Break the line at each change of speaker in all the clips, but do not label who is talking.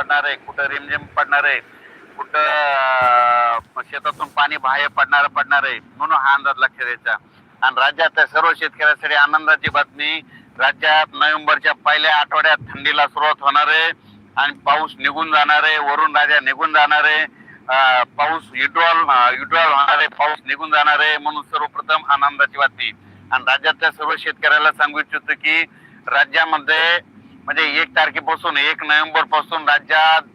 पडणार आहे कुठं रिमझिम पडणार आहे कुठं शेतातून पाणी बाहेर पडणार पडणार आहे म्हणून हा अंदाज लक्ष द्यायचा आणि राज्यातल्या सर्व शेतकऱ्यांसाठी आनंदाची बातमी राज्यात नोव्हेंबरच्या पहिल्या आठवड्यात थंडीला सुरुवात होणार आहे आणि पाऊस निघून जाणार आहे वरून राजा निघून जाणार आहे पाऊस युड्रॉल युड्रॉल होणार आहे पाऊस निघून जाणार आहे म्हणून सर्वप्रथम आनंदाची बातमी. आणि राज्यातल्या सर्व शेतकऱ्याला सांगू इच्छितो की राज्यामध्ये म्हणजे एक तारखेपासून एक नोव्हेंबरपासून राज्यात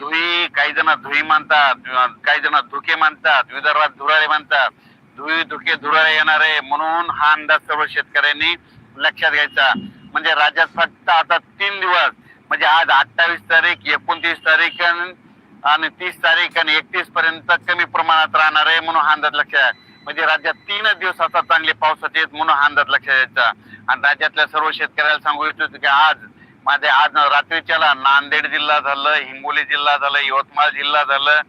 धुई काही जण धुई मानतात काही जण धुके मानतात विदर्भात धुराळे मानतात. धुई धुके धुराळे येणार आहे म्हणून हा अंदाज सर्व शेतकऱ्यांनी लक्षात घ्यायचा. म्हणजे राज्यात फक्त आता तीन दिवस म्हणजे आज अठ्ठावीस तारीख एकोणतीस तारीख आणि तीस तारीख आणि एकतीस पर्यंत कमी प्रमाणात राहणार आहे म्हणून हा अंदाज लक्षात म्हणजे राज्यात तीनच दिवस आता चांगले पावसाचे आहेत म्हणून हा अंदाज लक्षात द्यायचा आणि राज्यातल्या सर्व शेतकऱ्याला सांगू इच्छितो की आज माझे आज रात्रीच्याला नांदेड जिल्हा झालं हिंगोली जिल्हा झालं यवतमाळ जिल्हा झालं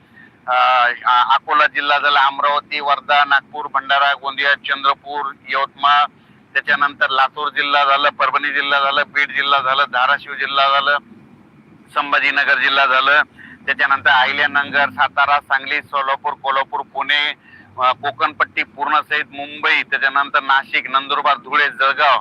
अकोला जिल्हा झाला अमरावती वर्धा नागपूर भंडारा गोंदिया चंद्रपूर यवतमाळ. त्याच्यानंतर लातूर जिल्हा झालं परभणी जिल्हा झालं बीड जिल्हा झालं धाराशिव जिल्हा झालं संभाजीनगर जिल्हा झालं. त्याच्यानंतर अहिल्यानगर सातारा सांगली सोलापूर कोल्हापूर पुणे कोकणपट्टी पूर्ण सहित मुंबई. त्याच्यानंतर नाशिक नंदुरबार धुळे जळगाव.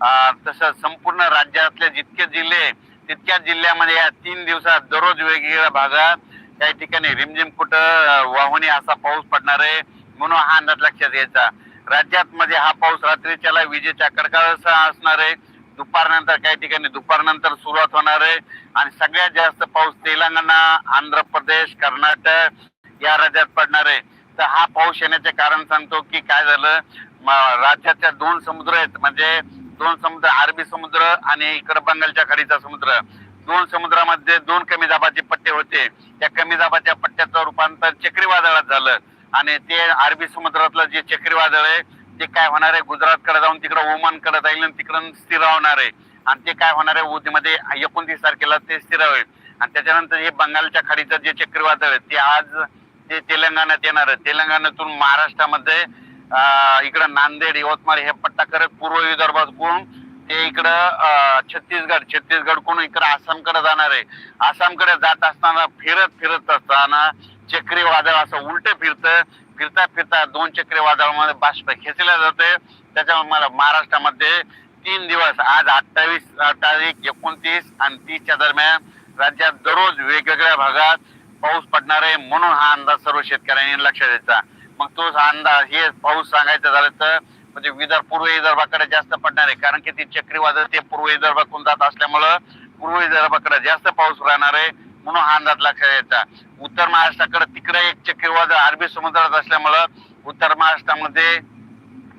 तसं संपूर्ण राज्यातले जितके जिल्हे तितक्या जिल्ह्यामध्ये या तीन दिवसात दररोज वेगवेगळ्या भागात काही ठिकाणी रिमझिम कुठं वाहुनी असा पाऊस पडणार आहे म्हणून हा अंदाज लक्षात घ्यायचा. राज्यात मध्ये हा पाऊस रात्रीच्याला विजेच्या कडकडासह असणार आहे. दुपारनंतर काही ठिकाणी दुपारनंतर सुरुवात होणार आहे. आणि सगळ्यात जास्त पाऊस तेलंगणा आंध्र प्रदेश कर्नाटक या राज्यात पडणार आहे. तर हा पाऊस येण्याचे कारण सांगतो की काय झालं? राज्याच्या दोन समुद्र आहेत. म्हणजे दोन समुद्र अरबी समुद्र आणि इकडे बंगालच्या खाडीचा समुद्र. दोन समुद्रामध्ये दोन कमी दाबाचे पट्टे होते. त्या कमी दाबाच्या पट्ट्याचं रूपांतर चक्रीवादळात झालं. आणि ते अरबी समुद्रातलं जे चक्रीवादळ आहे ते काय होणार आहे? गुजरातकडे जाऊन तिकडे ओमानकडे जाईल आणि तिकडं स्थिर होणार आहे. आणि ते काय होणार आहे? उद्यामध्ये एकोणतीस तारखेला ते स्थिर होईल. आणि त्याच्यानंतर हे बंगालच्या खाडीचं जे चक्रीवादळ आहे ते आज ते तेलंगणात येणार आहे. तेलंगणातून महाराष्ट्रामध्ये इकडं नांदेड यवतमाळ हे पट्टा करत पूर्व विदर्भातून ते इकडं छत्तीसगड छत्तीसगडकडून इकडं आसामकडे जाणार आहे. आसामकडे जात असताना फिरत फिरत असताना चक्रीवादळ असं उलट फिरतं. फिरता फिरता दोन चक्रीवादळामध्ये बाष्प खेचल्या जाते त्याच्यामुळे मला महाराष्ट्रामध्ये तीन दिवस आज अठ्ठावीस तारीख एकोणतीस आणि तीसच्या दरम्यान राज्यात दररोज वेगवेगळ्या भागात पाऊस पडणार आहे म्हणून हा अंदाज सर्व शेतकऱ्यांनी लक्ष द्यायचा. मग तोच अंदाज हे पाऊस सांगायचं झालं तर म्हणजे विदर्भ पूर्व विदर्भाकडे जास्त पडणार आहे. कारण की ती चक्रीवादळ ते पूर्व विदर्भातून जात असल्यामुळं पूर्व विदर्भाकडे जास्त पाऊस राहणार आहे म्हणून हा अंदाज लक्षात यायचा उत्तर महाराष्ट्राकडे तिकडे एक चक्रीवादळ अरबी समुद्रात असल्यामुळं उत्तर महाराष्ट्रामध्ये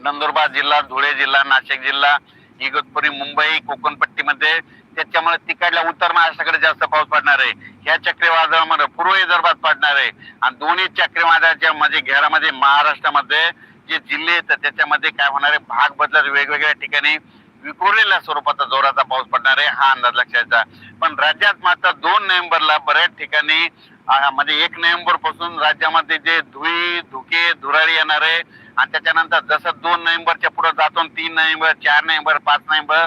नंदुरबार जिल्हा धुळे जिल्हा नाशिक जिल्हा इगतपुरी मुंबई कोकणपट्टीमध्ये त्याच्यामुळे तिकडल्या उत्तर महाराष्ट्राकडे जास्त पाऊस पडणार आहे. ह्या चक्रीवादळामध्ये पूर्व विदर्भात पडणार आहे. आणि दोन्ही चक्रीवादळाच्या म्हणजे घेरामध्ये महाराष्ट्रामध्ये जे जिल्हे आहेत त्याच्यामध्ये काय होणार आहे? भाग बदलत वेगवेगळ्या ठिकाणी विखुरलेल्या स्वरूपाचा जोराचा पाऊस पडणार आहे. हा अंदाज लक्षाचा पण राज्यात मात्र दोन नोव्हेंबरला बऱ्याच ठिकाणी म्हणजे एक नोव्हेंबरपासून राज्यामध्ये जे धुई धुके धुराळी येणार आहे. आणि त्याच्यानंतर जसं दोन नोव्हेंबरच्या पुढे जातो तीन नोव्हेंबर चार नोव्हेंबर पाच नोव्हेंबर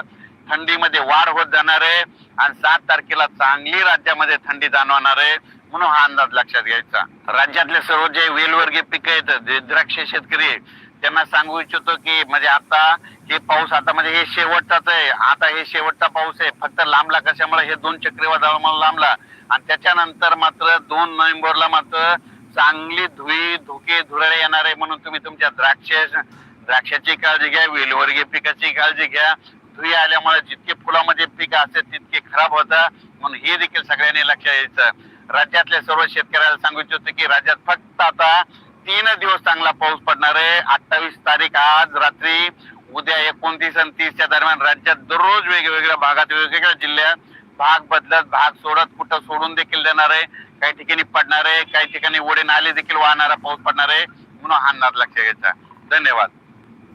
थंडीमध्ये वाढ होत जाणार आहे आणि सात तारखेला चांगली राज्यामध्ये थंडी जाणवणार आहे म्हणून हा अंदाज लक्षात घ्यायचा. राज्यातले सर्व जे वेलवर्गीय पिकं आहेत जे द्राक्ष शेतकरी त्यांना सांगू इच्छितो की म्हणजे आता हे पाऊस आता म्हणजे हे शेवटचाच आहे. आता हे शेवटचा पाऊस आहे. फक्त लांबला कशामुळे? हे दोन चक्रीवादळामुळे लांबला. आणि त्याच्यानंतर मात्र दोन नोव्हेंबरला मात्र चांगली धुई धुके धुराळे येणार आहे म्हणून तुम्ही तुमच्या द्राक्ष द्राक्षाची काळजी घ्या वेलवर्गीय पिकाची काळजी घ्या. धुई आल्यामुळे जितके फुलामध्ये पीक असते तितके खराब होतं. म्हणून हे देखील सगळ्यांनी लक्ष यायचं राज्यातल्या सर्व शेतकऱ्याला सांगू इच्छितो की राज्यात फक्त आता तीन दिवस चांगला पाऊस पडणार आहे. अठ्ठावीस तारीख आज रात्री उद्या एकोणतीस आणि तीसच्या दरम्यान राज्यात दररोज वेगवेगळ्या भागात वेगवेगळ्या जिल्ह्यात भाग बदलत भाग सोडत कुठं सोडून देखील देणार आहे. काही ठिकाणी पडणार आहे काही ठिकाणी ओढे नाले देखील वाहणारा पाऊस पडणार आहे. म्हणून हा अंदाज लक्षात घ्यायचा धन्यवाद.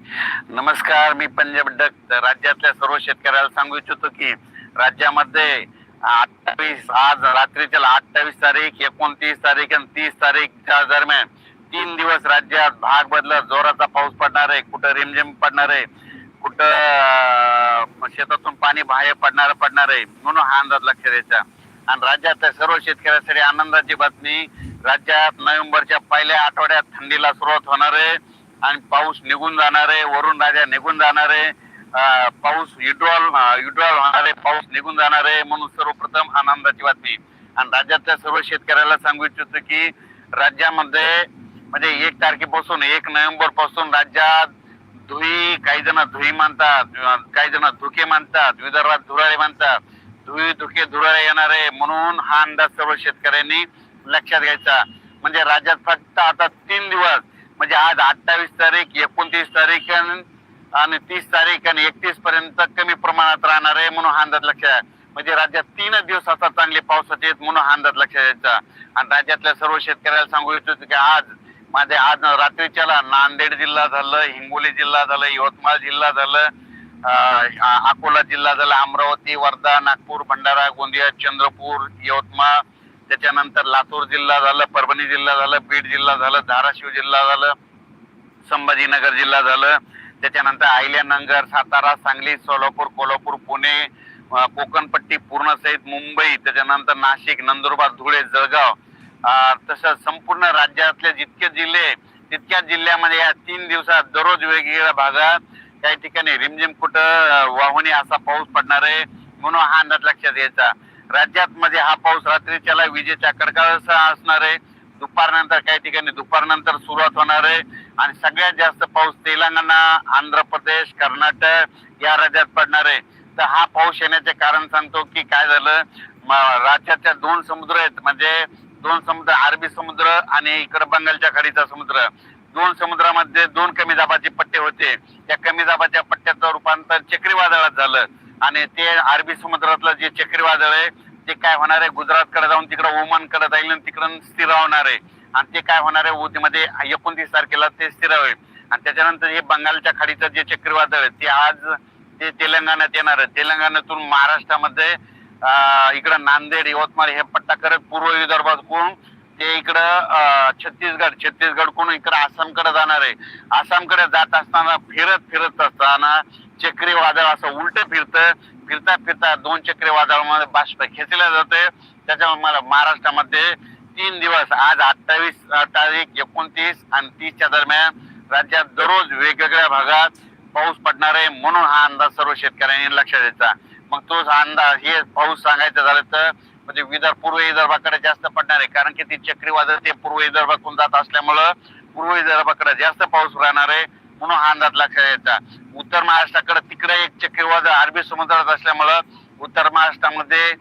नमस्कार मी पंजाब डक राज्यातल्या सर्व शेतकऱ्याला सांगू इच्छितो की राज्यामध्ये अठ्ठावीस आज रात्रीच्या अठ्ठावीस तारीख एकोणतीस तारीख आणि तीस तारीखच्या दरम्यान तीन दिवस राज्यात भाग बदलत जोराचा पाऊस पडणार आहे कुठं रिमझिम पडणार आहे कुठं शेतातून पाणी बाहेर पडणार पडणार आहे म्हणून हा अंदाज लक्ष द्यायचा आणि राज्यातल्या सर्व शेतकऱ्यांसाठी आनंदाची बातमी राज्यात नोव्हेंबरच्या पहिल्या आठवड्यात थंडीला सुरुवात होणार आहे. आणि पाऊस निघून जाणार आहे वरून राजा निघून जाणार आहे. पाऊस युड्रॉल युड्रॉल होणार आहे पाऊस निघून जाणार आहे म्हणून सर्वप्रथम आनंदाची बातमी. आणि राज्यातल्या सर्व शेतकऱ्याला सांगू इच्छितो की राज्यामध्ये म्हणजे एक तारखेपासून एक नोव्हेंबरपासून राज्यात धुई काही जण धुई मानतात काही जण धुके मानतात विदर्भात धुराळे मानतात. धुई धुके धुराळे येणार आहे म्हणून हा अंदाज सर्व शेतकऱ्यांनी लक्षात घ्यायचा. म्हणजे राज्यात फक्त आता तीन दिवस म्हणजे आज अठ्ठावीस तारीख एकोणतीस तारीख आणि तीस तारीख आणि एकतीस पर्यंत कमी प्रमाणात राहणार आहे म्हणून हा अंदाज लक्षात आहे. म्हणजे राज्यात तीनच दिवस आता चांगले पावसाचे आहेत म्हणून हा अंदाज लक्षात द्यायचा आणि राज्यातल्या सर्व शेतकऱ्याला सांगू इच्छितो की आज माझे आज रात्रीच्याला नांदेड जिल्हा झालं हिंगोली जिल्हा झालं यवतमाळ जिल्हा झालं अकोला जिल्हा झाला अमरावती वर्धा नागपूर भंडारा गोंदिया चंद्रपूर यवतमाळ त्याच्यानंतर लातूर जिल्हा झालं परभणी जिल्हा झालं बीड जिल्हा झालं धाराशिव जिल्हा झालं संभाजीनगर जिल्हा झालं. त्याच्यानंतर आयल्यानगर सातारा सांगली सोलापूर कोल्हापूर पुणे कोकणपट्टी पूर्ण सहित मुंबई त्याच्यानंतर नाशिक नंदुरबार धुळे जळगाव तसंच संपूर्ण राज्यातले जितके जिल्हे तितक्याच जिल्ह्यामध्ये या तीन दिवसात दररोज वेगवेगळ्या भागात काही ठिकाणी रिमझिम कुठं वाहुनी असा पाऊस पडणार आहे म्हणून हा अंदाज लक्षात यायचा राज्यात मध्ये हा पाऊस रात्रीच्याला विजेच्या कडकडासह असणार आहे. दुपारनंतर काही ठिकाणी दुपारनंतर सुरुवात होणार आहे. आणि सगळ्यात जास्त पाऊस तेलंगणा आंध्र प्रदेश कर्नाटक या राज्यात पडणार आहे. तर हा पाऊस येण्याचे कारण सांगतो की काय झालं? राज्याच्या दोन समुद्र आहेत. म्हणजे दोन समुद्र अरबी समुद्र आणि इकडे बंगालच्या खाडीचा समुद्र. दोन समुद्रामध्ये दोन कमी दाबाचे पट्टे होते. त्या कमी दाबाच्या पट्ट्याचं रूपांतर चक्रीवादळात झालं. आणि ते अरबी समुद्रातलं जे चक्रीवादळ आहे ते काय होणार आहे? गुजरातकडे जाऊन तिकडे ओमानकडे जाईल आणि तिकडं स्थिर होणार आहे. आणि ते काय होणार आहे? उदीमध्ये एकोणतीस तारखेला ते स्थिर होईल आणि त्याच्यानंतर हे बंगालच्या खाडीचं जे चक्रीवादळ आहे ते आज ते तेलंगणात येणार आहे. तेलंगणातून महाराष्ट्रामध्ये इकडं नांदेड यवतमाळ हे पट्टा करत पूर्व विदर्भातून ते इकडं छत्तीसगड. छत्तीसगडकडून इकडं आसामकडे जाणार आहे. आसामकडे जात असताना फिरत फिरत असताना चक्रीवादळ असं उलट फिरतं फिरता फिरता दोन चक्रीवादळामध्ये बाष्प खेचल्या जाते त्याच्यामुळे मला महाराष्ट्रामध्ये तीन दिवस आज अठ्ठावीस तारीख एकोणतीस आणि तीसच्या दरम्यान राज्यात दररोज वेगवेगळ्या भागात पाऊस पडणार आहे म्हणून हा अंदाज सर्व शेतकऱ्यांनी लक्ष द्यायचा. मग तोच हा अंदाज हे पाऊस सांगायचं झालं तर म्हणजे विदर्भ पूर्व विदर्भाकडे जास्त पडणार आहे. कारण की ती चक्रीवादळ ते पूर्व विदर्भातून जात असल्यामुळं पूर्व विदर्भाकडे जास्त पाऊस राहणार आहे. म्हणून हा अंदाज लक्षात द्यायचा. उत्तर महाराष्ट्राकडे तिकडे एक चक्रीवादळ अरबी समुद्रात असल्यामुळं उत्तर महाराष्ट्रामध्ये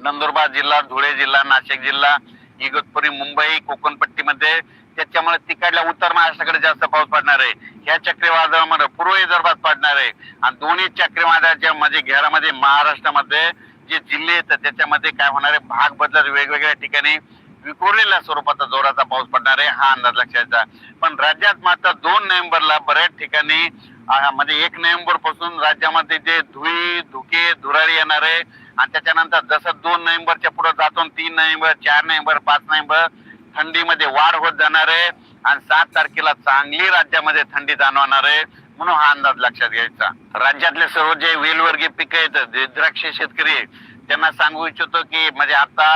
नंदुरबार जिल्हा धुळे जिल्हा नाशिक जिल्हा इगतपुरी मुंबई कोकणपट्टीमध्ये त्याच्यामुळे तिकडल्या उत्तर महाराष्ट्राकडे जास्त पाऊस पडणार आहे. ह्या चक्रीवादळामध्ये पूर्व विदर्भात पडणार आहे. आणि दोन्ही चक्रीवादळाच्या म्हणजे घेरामध्ये महाराष्ट्रामध्ये जे जिल्हे आहेत त्याच्यामध्ये काय होणार आहे? भाग बदलत वेगवेगळ्या ठिकाणी विखुरलेल्या स्वरूपाचा जोराचा पाऊस पडणार आहे हा अंदाज लक्षात पण राज्यात मात्र दोन नोव्हेंबरला बऱ्याच ठिकाणी म्हणजे एक नोव्हेंबरपासून राज्यामध्ये जे धुई धुके धुराळी येणार आहे आणि त्याच्यानंतर जसं दोन नोव्हेंबरच्या पुढे जातो तीन नोव्हेंबर चार नोव्हेंबर पाच नोव्हेंबर थंडीमध्ये वाढ होत जाणार आहे आणि सात तारखेला चांगली राज्यामध्ये थंडी जाणवणार आहे म्हणून हा अंदाज लक्षात घ्यायचा. राज्यातले सर्व जे वेलवर्गीय पिकं आहेत द्राक्ष शेतकरी त्यांना सांगू इच्छितो की म्हणजे आता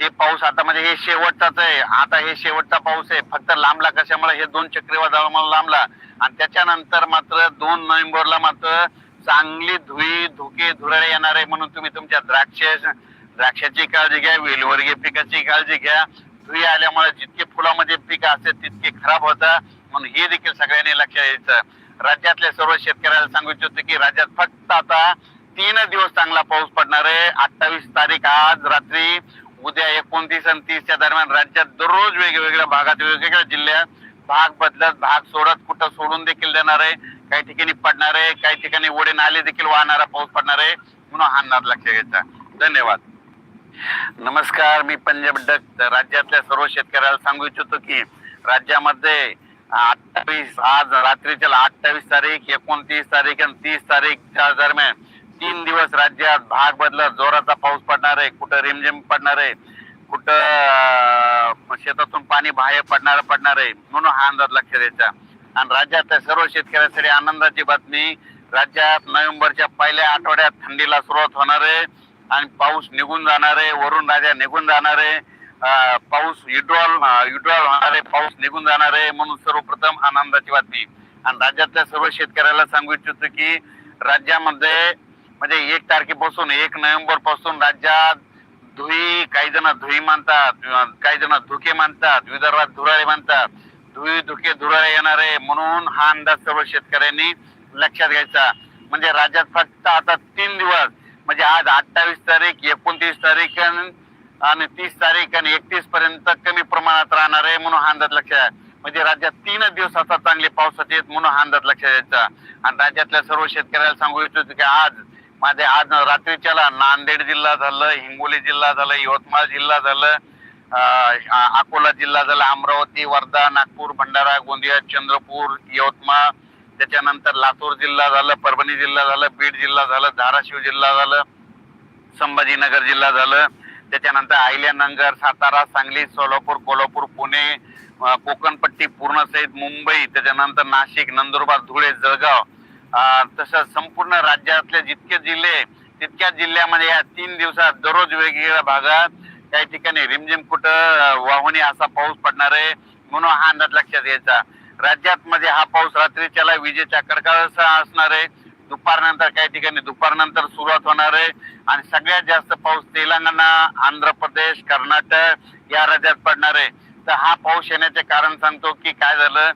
हे पाऊस आता म्हणजे हे शेवटचाच आहे. आता हे शेवटचा पाऊस आहे. फक्त लांबला कशामुळे? हे दोन चक्रीवादळामुळे लांबला. आणि त्याच्यानंतर मात्र दोन नोव्हेंबरला मात्र चांगली धुई धुके धुराळे येणार आहे म्हणून तुम्ही तुमच्या द्राक्ष द्राक्षाची काळजी घ्या वेलवर्गीय पिकाची काळजी घ्या. धुई आल्यामुळे जितके फुलामध्ये पीक असते तितके खराब होतात म्हणून हे देखील सगळ्यांनी लक्षात यायचं राज्यातल्या सर्व शेतकऱ्याला सांगू इच्छितो की राज्यात फक्त आता तीन दिवस चांगला पाऊस पडणार आहे. अठ्ठावीस तारीख आज रात्री उद्या एकोणतीस आणि तीसच्या दरम्यान राज्यात दररोज वेगवेगळ्या भागात वेगवेगळ्या जिल्ह्यात भाग बदलत भाग सोडत कुठं सोडून देखील देणार आहे. काही ठिकाणी पडणार आहे काही ठिकाणी ओढे नाले देखील वाहणारा पाऊस पडणार आहे म्हणून हा अंदाज घ्यायचा. धन्यवाद. नमस्कार मी पंजाब डक राज्यातल्या सर्व शेतकऱ्याला सांगू इच्छितो की राज्यामध्ये अठ्ठावीस आज रात्रीच्या अठ्ठावीस तारीख एकोणतीस तारीख आणि तीस तारीखच्या दरम्यान तीन दिवस राज्यात भाग बदलत जोराचा पाऊस पडणार आहे कुठं रिमझिम पडणार आहे कुठं शेतातून पाणी बाहेर पडणार पडणार आहे म्हणून हा अंदाज लक्ष द्यायचा आणि राज्यातल्या सर्व शेतकऱ्यांसाठी आनंदाची बातमी राज्यात नोव्हेंबरच्या पहिल्या आठवड्यात थंडीला सुरुवात होणार आहे आणि पाऊस निघून जाणार आहे वरून राजा निघून जाणार आहे पाऊस विड्रॉल विड्रॉल होणार आहे पाऊस निघून जाणार आहे म्हणून सर्वप्रथम आनंदाची बातमी. आणि राज्यातल्या सर्व शेतकऱ्याला सांगू इच्छितो की राज्यामध्ये म्हणजे एक तारखेपासून एक नोव्हेंबरपासून राज्यात धुई काही जण धुई मानतात काही जण धुके मानतात विदर्भात धुराळे मानतात. धुई धुके धुराळे येणार आहे म्हणून हा अंदाज सर्व शेतकऱ्यांनी लक्षात घ्यायचा. म्हणजे राज्यात फक्त आता तीन दिवस म्हणजे आज अठ्ठावीस तारीख एकोणतीस तारीख आणि- आणि तीस तारीख आणि एकतीस पर्यंत कमी प्रमाणात राहणार आहे म्हणून हा अंदाज लक्षात म्हणजे राज्यात तीनच दिवस आता चांगले पावसाचे आहेत म्हणून हा अंदाज लक्षात घ्यायचा आणि राज्यातल्या सर्व शेतकऱ्याला सांगू इच्छितो की आज माझे आज रात्रीच्याला नांदेड जिल्हा झालं हिंगोली जिल्हा झालं यवतमाळ जिल्हा झालं अकोला जिल्हा झाला अमरावती वर्धा नागपूर भंडारा गोंदिया चंद्रपूर यवतमाळ त्याच्यानंतर लातूर जिल्हा झालं परभणी जिल्हा झालं बीड जिल्हा झालं धाराशिव जिल्हा झालं संभाजीनगर जिल्हा झालं त्याच्यानंतर अहिल्यानगर सातारा सांगली सोलापूर कोल्हापूर पुणे कोकणपट्टी पूर्ण सहित मुंबई त्याच्यानंतर नाशिक नंदुरबार धुळे जळगाव तसंच संपूर्ण राज्यातले जितके जिल्हे तितक्या जिल्ह्यामध्ये या तीन दिवसात दररोज वेगवेगळ्या भागात काही ठिकाणी रिमझिम कुठं वाहुनी असा पाऊस पडणार आहे म्हणून हा अंदाज लक्षात घ्यायचा. राज्यात मध्ये हा पाऊस रात्रीच्याला विजेच्या कडकडासह असणार आहे. दुपारनंतर काही ठिकाणी दुपारनंतर सुरुवात होणार आहे. आणि सगळ्यात जास्त पाऊस तेलंगणा आंध्र प्रदेश कर्नाटक या राज्यात पडणार आहे. तर हा पाऊस येण्याचे कारण सांगतो की काय झालं?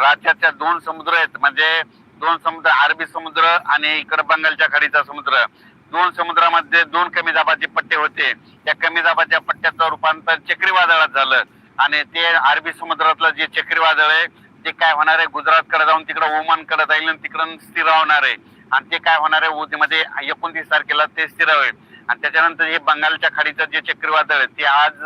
राज्याच्या दोन समुद्र आहेत. म्हणजे दोन समुद्र अरबी समुद्र आणि इकडे बंगालच्या खाडीचा समुद्र. दोन समुद्रामध्ये दोन कमी दाबाचे पट्टे होते. त्या कमी दाबाच्या पट्ट्याचं रूपांतर चक्रीवादळात झालं. आणि ते अरबी समुद्रातलं जे चक्रीवादळ आहे ते काय होणार आहे? गुजरातकडे जाऊन तिकडे ओमानकडे जाईल आणि तिकडं स्थिर होणार आहे. आणि ते काय होणार आहे? उद्यामध्ये एकोणतीस तारखेला ते स्थिर होईल. आणि त्याच्यानंतर हे बंगालच्या खाडीचं जे चक्रीवादळ आहे ते आज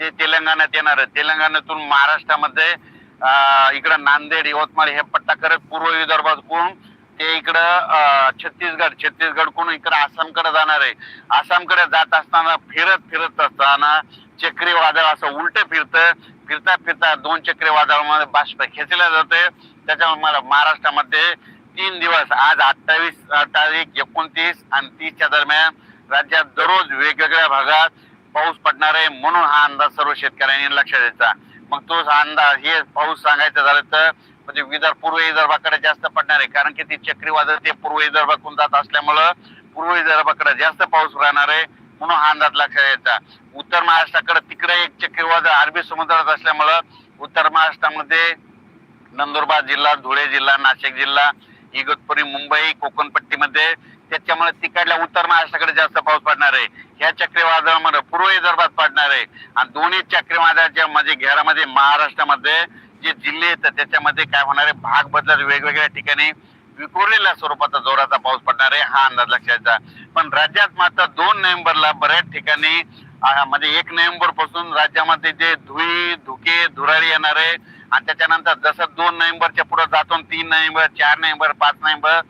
ते तेलंगणात येणार आहे. तेलंगणातून महाराष्ट्रामध्ये इकडं नांदेड यवतमाळ हे पट्टा करत पूर्व विदर्भातून ते इकडं अं, छत्तीसगड. छत्तीसगडकडून इकडं आसामकडे जाणार आहे. आसामकडे जात असताना फिरत फिरत असताना चक्रीवादळ असं उलट फिरतं. फिरता फिरता दोन चक्रीवादळामध्ये बाष्प खेचल्या जाते त्याच्यामुळे मला महाराष्ट्रामध्ये तीन दिवस आज अठ्ठावीस तारीख एकोणतीस आणि तीसच्या दरम्यान राज्यात दररोज वेगवेगळ्या भागात पाऊस पडणार आहे म्हणून हा अंदाज सर्व शेतकऱ्यांनी लक्षात द्यायचा. मग तोच अंदाज हे पाऊस सांगायचं झालं तर म्हणजे विदर्भ पूर्व विदर्भाकडे जास्त पडणार आहे. कारण की ती चक्रीवादळ ते पूर्व विदर्भातून जात असल्यामुळं पूर्व विदर्भाकडे जास्त पाऊस राहणार आहे म्हणून हा अंदाज लक्षात यायचा उत्तर महाराष्ट्राकडे तिकडे एक चक्रीवादळ अरबी समुद्रात असल्यामुळं उत्तर महाराष्ट्रामध्ये नंदुरबार जिल्हा धुळे जिल्हा नाशिक जिल्हा इगतपुरी मुंबई कोकणपट्टीमध्ये त्याच्यामुळे तिकडल्या उत्तर महाराष्ट्राकडे जास्त पाऊस पडणार आहे. ह्या चक्रीवादळामध्ये पूर्व विदर्भात पडणार आहे. आणि दोन्ही चक्रीवादळाच्या म्हणजे घेरामध्ये महाराष्ट्रामध्ये जे जिल्हे आहेत त्याच्यामध्ये काय होणार आहे? भाग बदलत वेगवेगळ्या ठिकाणी विखुरलेल्या स्वरूपाचा जोराचा पाऊस पडणार आहे हा अंदाज लक्षाचा पण राज्यात मात्र दोन नोव्हेंबरला बऱ्याच ठिकाणी म्हणजे एक नोव्हेंबरपासून राज्यामध्ये जे धुई धुके धुराळी येणार आहे. आणि त्याच्यानंतर जसं दोन नोव्हेंबरच्या पुढे जातो तीन नोव्हेंबर चार नोव्हेंबर पाच नोव्हेंबर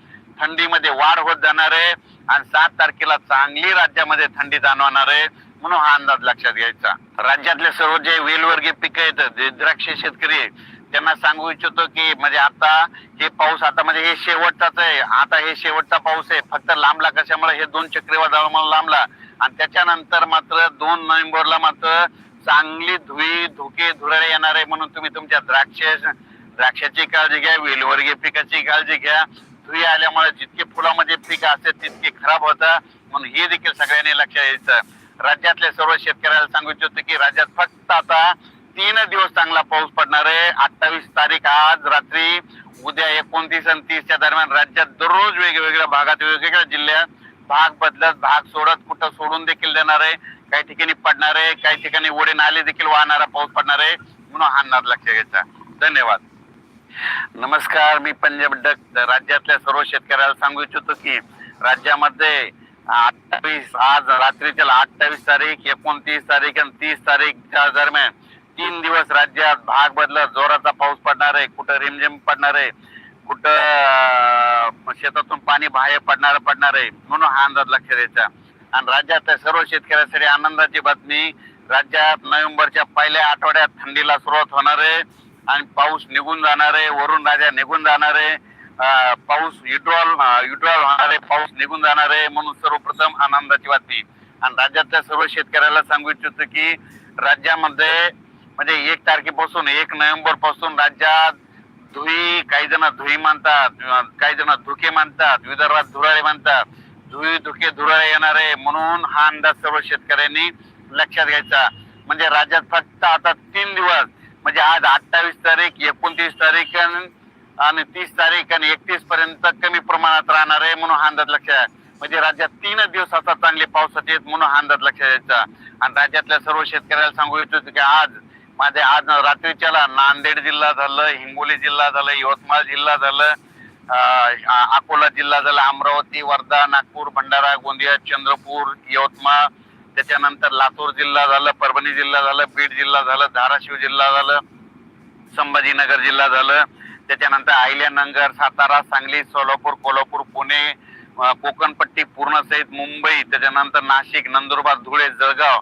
थंडीमध्ये वाढ होत जाणार आहे आणि सात तारखेला चांगली राज्यामध्ये थंडी जाणवणार आहे म्हणून हा अंदाज लक्षात घ्यायचा. राज्यातले सर्व जे वेलवर्गीय पिकं आहेत जे द्राक्ष शेतकरी त्यांना सांगू इच्छितो की म्हणजे आता हे पाऊस आता म्हणजे हे शेवटचाच आहे. आता हे शेवटचा पाऊस आहे. फक्त लांबला कशामुळे? हे दोन चक्रीवादळामुळे लांबला. आणि त्याच्यानंतर मात्र दोन नोव्हेंबरला मात्र चांगली धुई धुके धुराळे येणार आहे म्हणून तुम्ही तुमच्या द्राक्ष द्राक्षाची काळजी घ्या वेलवर्गीय पिकाची काळजी घ्या. धुई आल्यामुळे जितके फुलामध्ये पीक असते तितके खराब होतं. म्हणून हे देखील सगळ्यांनी लक्ष द्यायचं राज्यातल्या सर्व शेतकऱ्याला सांगू इच्छितो की राज्यात फक्त आता तीन दिवस चांगला पाऊस पडणार आहे. अठ्ठावीस तारीख आज रात्री उद्या एकोणतीस आणि तीसच्या दरम्यान राज्यात दररोज वेगवेगळ्या भागात वेगवेगळ्या जिल्ह्यात भाग बदलत भाग सोडत कुठं सोडून देखील देणार आहे. काही ठिकाणी पडणार आहे काही ठिकाणी ओढे नाले देखील वाहणारा पाऊस पडणार आहे. म्हणून हा अंदाज लक्षात घ्यायचा. धन्यवाद. नमस्कार मी पंजाब डक राज्यातल्या सर्व शेतकऱ्याला सांगू इच्छितो की राज्यामध्ये अठ्ठावीस आज रात्रीच्या अठ्ठावीस तारीख एकोणतीस तारीख आणि तीस तारीखच्या दरम्यान तीन दिवस राज्यात भाग बदलत जोराचा पाऊस पडणार आहे कुठं रिमझिम पडणार आहे कुठं शेतातून पाणी बाहेर पडणार पडणार आहे म्हणून हा अंदाज लक्ष द्यायचा. आणि राज्यातल्या सर्व शेतकऱ्यांसाठी आनंदाची बातमी राज्यात नोव्हेंबरच्या पहिल्या आठवड्यात थंडीला सुरुवात होणार आहे. आणि पाऊस निघून जाणार आहे वरून राजा निघून जाणार आहे. पाऊस युट्रॉल युट्रॉल होणार आहे पाऊस निघून जाणार आहे म्हणून सर्वप्रथम आनंदाची बातमी. आणि राज्यातल्या सर्व शेतकऱ्याला सांगू इच्छितो की राज्यामध्ये म्हणजे एक तारखेपासून एक नोव्हेंबरपासून राज्यात धुई काही जण धुई मानतात काही जण धुके मानतात विदर्भात धुराळे मानतात. धुई धुके धुराळे येणार आहे म्हणून हा अंदाज सर्व शेतकऱ्यांनी लक्षात घ्यायचा. म्हणजे राज्यात फक्त आता तीन दिवस म्हणजे आज अठ्ठावीस तारीख एकोणतीस तारीख आणि- आणि तीस तारीख आणि एकतीस पर्यंत कमी प्रमाणात राहणार आहे म्हणून हा अंदाज लक्षात म्हणजे राज्यात तीन दिवस आता चांगले पावसाचे आहेत म्हणून हा अंदाज लक्षात द्यायचा. आणि राज्यातल्या सर्व शेतकऱ्याला सांगू इच्छितो की आज माझे आज रात्रीच्याला नांदेड जिल्हा झालं हिंगोली जिल्हा झालं यवतमाळ जिल्हा झालं अकोला जिल्हा झाला अमरावती वर्धा नागपूर भंडारा गोंदिया चंद्रपूर यवतमाळ त्याच्यानंतर लातूर जिल्हा झालं परभणी जिल्हा झालं बीड जिल्हा झालं धाराशिव जिल्हा झालं संभाजीनगर जिल्हा झालं. त्याच्यानंतर आहिल्यानगर सातारा सांगली सोलापूर कोल्हापूर पुणे कोकणपट्टी पूर्ण सहित मुंबई त्याच्यानंतर नाशिक नंदुरबार धुळे जळगाव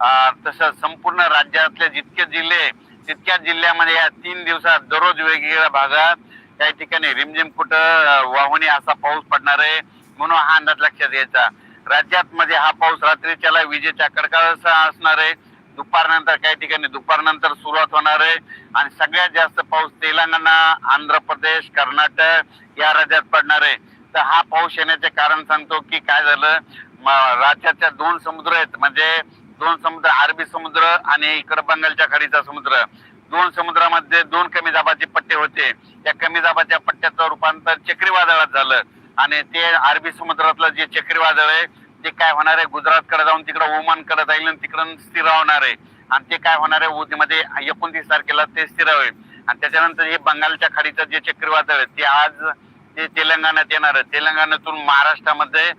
तसं तसंच संपूर्ण राज्यातले जितके जिल्हे तितक्या जिल्ह्यामध्ये या तीन दिवसात दररोज वेगवेगळ्या भागात काही ठिकाणी रिमझिम कुठं अं, वाहुणी असा पाऊस पडणार आहे म्हणून हा अंदाज लक्षात घ्यायचा. राज्यात मध्ये हा पाऊस रात्रीच्याला विजेच्या कडकडाचा असणार आहे. दुपारनंतर काही ठिकाणी दुपारनंतर सुरुवात होणार आहे. आणि सगळ्यात जास्त पाऊस तेलंगणा आंध्र प्रदेश कर्नाटक या राज्यात पडणार आहे. तर हा पाऊस येण्याचे कारण सांगतो की काय झालं? राज्याच्या दोन समुद्र आहेत. म्हणजे दोन समुद्र अरबी समुद्र आणि इकडे बंगालच्या खाडीचा समुद्र. दोन समुद्रामध्ये दोन कमी दाबाचे पट्टे होते. त्या कमी दाबाच्या पट्ट्याचं रूपांतर चक्रीवादळात झालं. आणि ते अरबी समुद्रातलं जे चक्रीवादळ आहे जे काय होणार आहे गुजरातकडे जाऊन तिकडं ओमानकडे जाईल आणि तिकडं स्थिरावणार आहे. आणि ते काय होणार आहे उद्यामध्ये एकोणतीस तारखेला ते स्थिर होईल. आणि त्याच्यानंतर हे बंगालच्या खाडीचं जे चक्रीवादळ आहे ते आज ते तेलंगणात येणार आहे. तेलंगणातून महाराष्ट्रामध्ये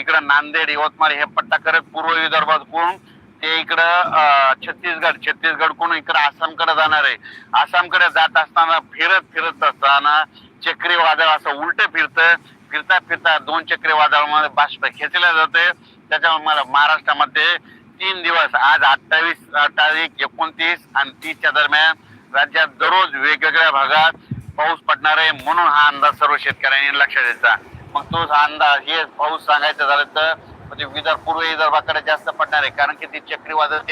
इकडं नांदेड यवतमाळ हे पट्टा करत पूर्व विदर्भातून ते इकडं छत्तीसगड. छत्तीसगडकडून इकडं आसामकडे जाणार आहे. आसामकडे जात असताना फिरत फिरत असताना चक्रीवादळ असं उलट फिरतं. फिरता फिरता दोन चक्रीवादळामध्ये बाष्प खेचल्या जाते. त्याच्यामुळे मला महाराष्ट्रामध्ये तीन दिवस आज अठ्ठावीस तारीख एकोणतीस आणि तीसच्या दरम्यान राज्यात दररोज वेगवेगळ्या भागात पाऊस पडणार आहे म्हणून हा अंदाज सर्व शेतकऱ्यांनी लक्षात द्यायचा. मग तोच हा अंदाज हे पाऊस सांगायचं झालं तर म्हणजे विदर्भ पूर्व विदर्भाकडे जास्त पडणार आहे. कारण की ती चक्रीवादळ